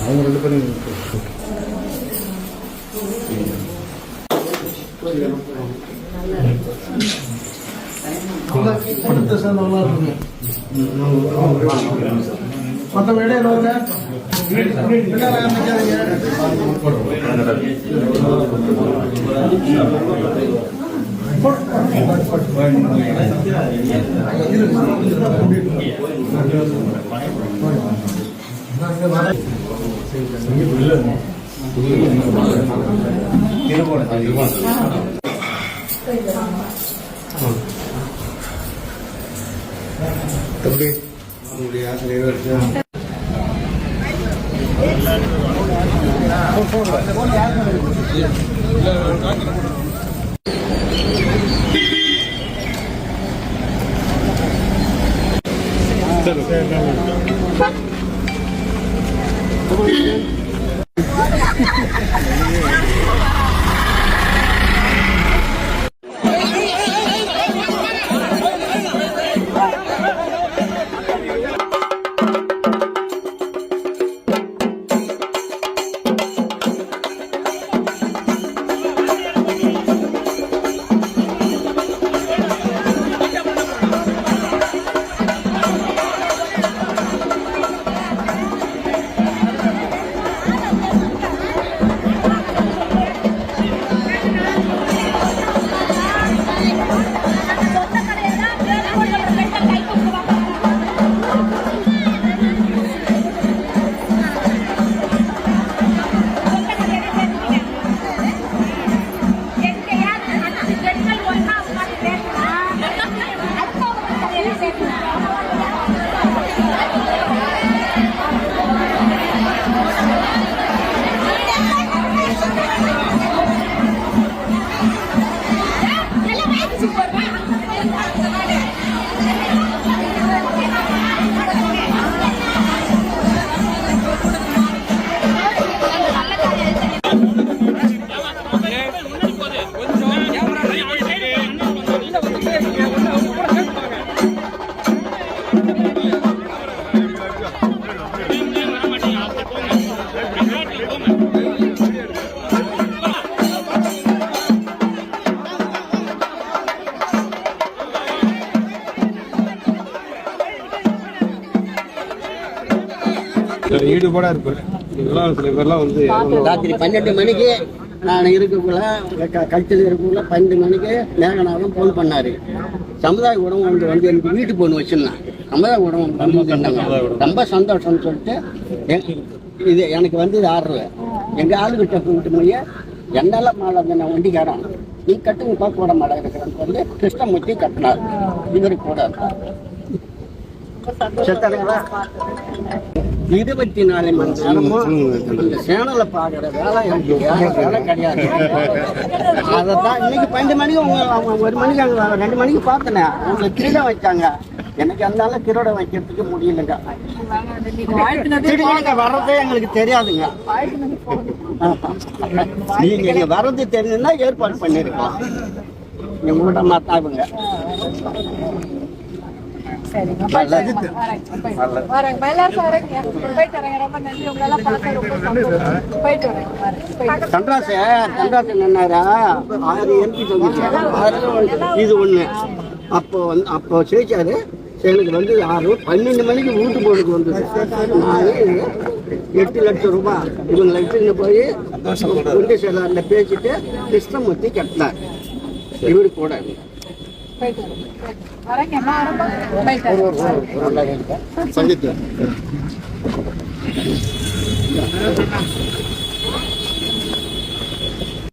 அவங்க ரெண்டு பேரும் சார் நல்லா இருக்குங்க மற்ற இடையில தம்பி உங்களுடைய ஆசை 这个。ஈடுபாடா இருப்பாரு இதெல்லாம் சில பேர்லாம் வந்து ராத்திரி பன்னெண்டு மணிக்கு நான் இருக்கக்குள்ள க- கழிச்சது இருக்கக்குள்ள பன்னெண்டு மணிக்கு மேகநாதன் ஃபோன் பண்ணாரு. சமுதாய உணவு வந்து வந்து எனக்கு வீட்டு பொண்ணு வச்சிருந்தேன் சமுதாய உணவு வந்து ரொம்ப சந்தோஷம்னு சொல்லிட்டு இது எனக்கு வந்து இது ஆர்டர் எங்க ஆளுகிட்ட கூப்பிட்டு போய் என்னெல்லாம் மாலை அந்த நான் வண்டிக்காரன் நீ கட்டுங்க பார்க்க விட மாட்டேன். இருக்கிறேன்னு சொல்லி கிருஷ்ணமூர்த்தி கட்டினார். இவரு கூட. செத்தாருங்களா இருபத்தி நாலு மணி நேரமும் இந்த சேனலை பாக்குற வேலை எனக்கு வேலை கிடையாது. அதைத்தான் இன்னைக்கு பன்னெண்டு மணிக்கு உங்க அவங்க ஒரு மணிக்கு அங்க ரெண்டு மணிக்கு பார்த்தேன் அவங்க திருட வச்சாங்க. எனக்கு அதனால திருட வைக்கிறதுக்கு முடியலங்க. திருடங்க வர்றதே எங்களுக்கு தெரியாதுங்க. நீங்க இங்க வர்றது தெரிஞ்சுன்னா ஏற்பாடு பண்ணிருக்கலாம். உங்கள்கிட்ட கூட மாத்தாவுங்க நல்லது. வரேன். எல்லாரும் வரேங்க. போயிட்டு வரேங்க. ரொம்ப நன்றி. உங்களெல்லாம் பார்க்க ரொம்ப சந்தோஷம். போயிட்டு வரேங்க வரேன் போயிட்டு சந்திராச சந்திராச என்னன்னாரா ஆறு எம்பி தொகுதி அதுல வந்து இது ஒண்ணு. அப்போ வந்து அப்போ ஜெயிச்சாரு. எனக்கு வந்து ஆறு பன்னெண்டு மணிக்கு வீட்டு போடுக்கு வந்தது. நான் எட்டு லட்சம் ரூபாய். இவங்க லட்சம் போய் குண்டு சேலாரில் பேசிட்டு கிருஷ்ணமூர்த்தி கட்டினார். இவரு கூட போயிட்டு